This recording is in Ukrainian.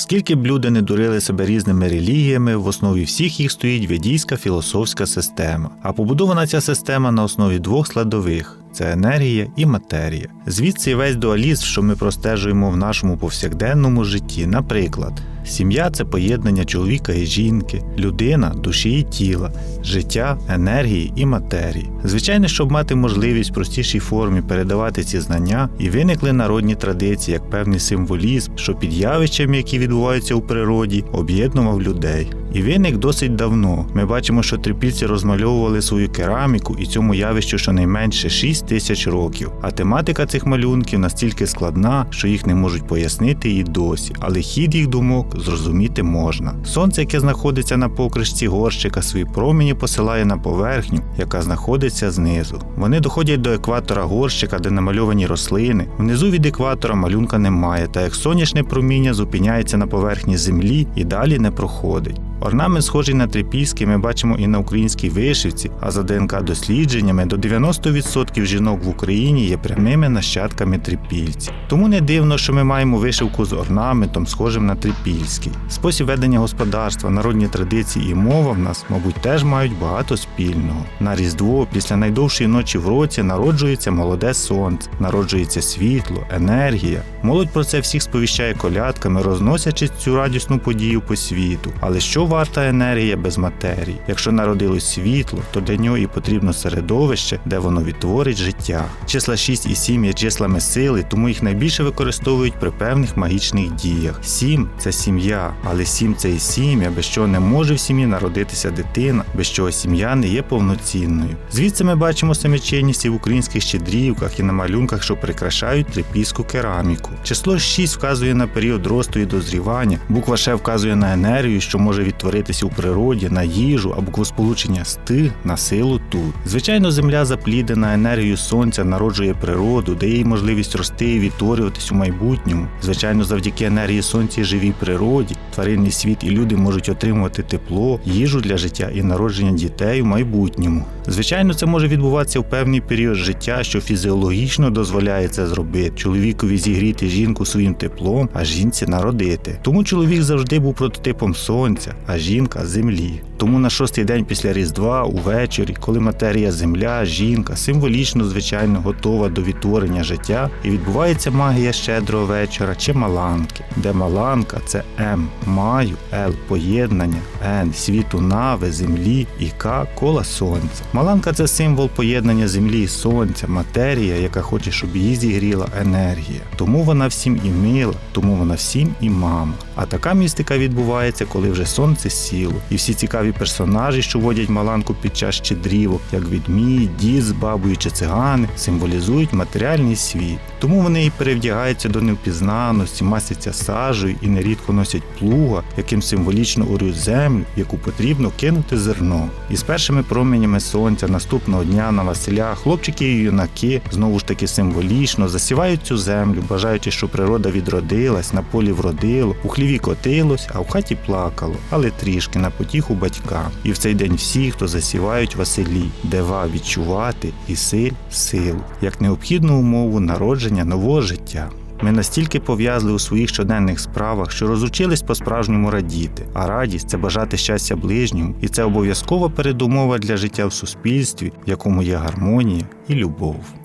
Скільки б люди не дурили себе різними релігіями, в основі всіх їх стоїть ведійська філософська система. А побудована ця система на основі двох складових. Це енергія і матерія. Звідси весь дуалізм, що ми простежуємо в нашому повсякденному житті. Наприклад, сім'я це поєднання чоловіка і жінки, людина, душі і тіла, життя, енергії і матерії. Звичайно, щоб мати можливість в простішій формі передавати ці знання, і виникли народні традиції як певний символізм, що під явищами, які відбуваються у природі, об'єднував людей. І виник досить давно. Ми бачимо, що трипільці розмальовували свою кераміку і цьому явищу щонайменше 6 тисяч років. А тематика цих малюнків настільки складна, що їх не можуть пояснити і досі, але хід їх думок зрозуміти можна. Сонце, яке знаходиться на покришці горщика, свої промені посилає на поверхню, яка знаходиться знизу. Вони доходять до екватора горщика, де намальовані рослини. Внизу від екватора малюнка немає, та як сонячне проміння зупиняється на поверхні землі і далі не проходить. Орнамент схожий на трипільський ми бачимо і на українській вишивці, а за ДНК дослідженнями до 90% жінок в Україні є прямими нащадками трипільців. Тому не дивно, що ми маємо вишивку з орнаментом, схожим на трипільський. Спосіб ведення господарства, народні традиції і мова в нас, мабуть, теж мають багато спільного. На Різдво, після найдовшої ночі в році, народжується молоде сонце, народжується світло, енергія. Молодь про це всіх сповіщає колядками, розносячи цю радісну подію по світу. Але що варта енергія без матерії? Якщо народилось світло, то для нього і потрібно середовище, де воно відтворить життя. Числа 6 і 7 є числами сили, тому їх найбільше використовують при певних магічних діях. 7 – це сім'я, але 7 – це і сім'я, без чого не може в сім'ї народитися дитина, без чого сім'я не є повноцінною. Звідси ми бачимо самічинність і в українських щедрівках і на малюнках, що прикрашають трипільську кераміку. Число 6 вказує на період росту і дозрівання, буква Ш вказує на енергію, що може відтворитися у природі, на їжу, а буквосполучення сти на силу тут. Звичайно, земля запліднена енергією сонця народжує природу, дає їй можливість рости і відтворюватись у майбутньому. Звичайно, завдяки енергії сонця живій природі, тваринний світ і люди можуть отримувати тепло, їжу для життя і народження дітей у майбутньому. Звичайно, це може відбуватися в певний період життя, що фізіологічно дозволяє це зробити. Чоловікові зігріти жінку своїм теплом, а жінці народити. Тому чоловік завжди був прототипом сонця, а жінка землі. Тому на шостий день після Різдва, увечері, коли матерія земля, жінка символічно, звичайно, готова до відтворення життя, і відбувається магія щедрого вечора чи маланки, де маланка це М, маю, Л поєднання, Н світу нави, землі і К кола сонця. Маланка це символ поєднання землі і сонця, матерія, яка хоче, щоб її зігріла енергія. Тому вона всім і мила, тому вона всім і мама. А така містика відбувається, коли вже сонце сіло, і всі цікаві персонажі, що водять маланку під час щедрівок, як відмій, дід з бабою чи цигани, символізують матеріальний світ. Тому вони і перевдягаються до невпізнаності, масяться сажею і нерідко носять плуга, яким символічно орють землю, яку потрібно кинути зерно. І з першими променями сонця наступного дня на Василя хлопчики і юнаки знову ж таки символічно засівають цю землю, бажаючи, щоб природа відродилась, на полі вродило, у хліві котилось, а в хаті плакало, але трішки на потіху батькам. І в цей день всі, хто засівають Василі, дева відчувати і силь силу, як необхідну умову народження нового життя. Ми настільки пов'язли у своїх щоденних справах, що розучились по-справжньому радіти. А радість це бажати щастя ближньому, і це обов'язкова передумова для життя в суспільстві, в якому є гармонія і любов.